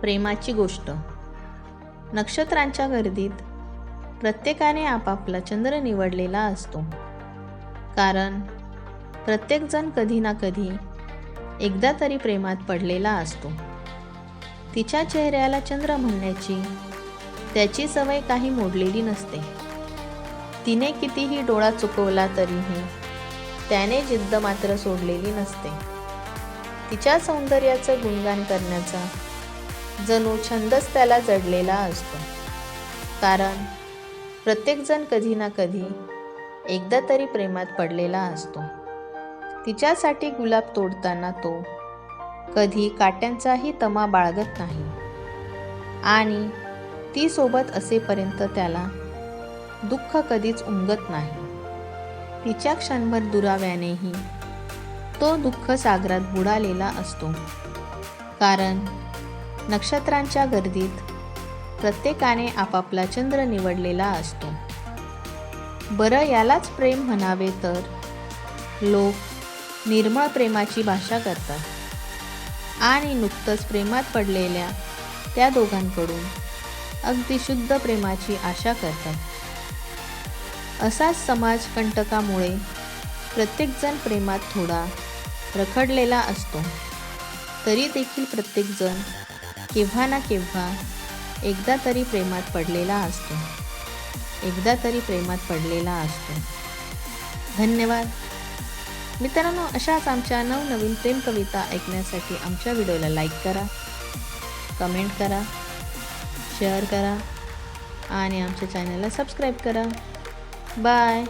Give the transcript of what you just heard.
प्रेमाची गोष्ट. नक्षत्रांच्या गर्दीत प्रत्येकाने आपापला चंद्र निवडलेला असतो. कारण प्रत्येकजण कधी ना कधी एकदा तरी प्रेमात पडलेला असतो. तिच्या चेहऱ्याला चंद्र म्हणण्याची त्याची सवय काही मोडलेली नसते. तिने कितीही डोळा चुकवला तरीही त्याने जिद्द मात्र सोडलेली नसते. तिच्या सौंदर्याचं गुणगान करण्याचा जणू छंदच त्याला जडलेला असतो. कारण प्रत्येकजण कधी ना कधी एकदा तरी प्रेमात पडलेला असतो. तिच्यासाठी गुलाब तोडताना तो कधी काट्यांचाही तमा बाळगत नाही. आणि ती सोबत असेपर्यंत त्याला दुःख कधीच उमगत नाही. तिच्या क्षणभर दुराव्यानेही तो दुःख सागरात बुडालेला असतो. कारण नक्षत्रांच्या गर्दीत. प्रत्येकाने आपापला चंद्र निवडलेला असतो. बरं यालाच प्रेम म्हणावे तर. लोक निर्मळ प्रेमाची भाषा करतात. आणि नुकतंच प्रेमात पडलेल्या त्या दोघांकडून अगदी शुद्ध प्रेमाची आशा करतात. असाच समाज कंटकामुळे प्रत्येकजण प्रेमात थोडा रखडलेला असतो. तरी देखील प्रत्येकजण केव्हा ना केव्हा एकदा तरी प्रेमात पडलेला असतो. एकदा तरी प्रेमात पडलेला असतो. धन्यवाद. मित्रांनो अशाच आमच्या नवनवीन प्रेम कविता ऐकण्यासाठी आमच्या व्हिडिओला लाईक करा कमेंट करा शेअर करा आणि आमच्या चॅनलला सबस्क्राईब करा. बाय.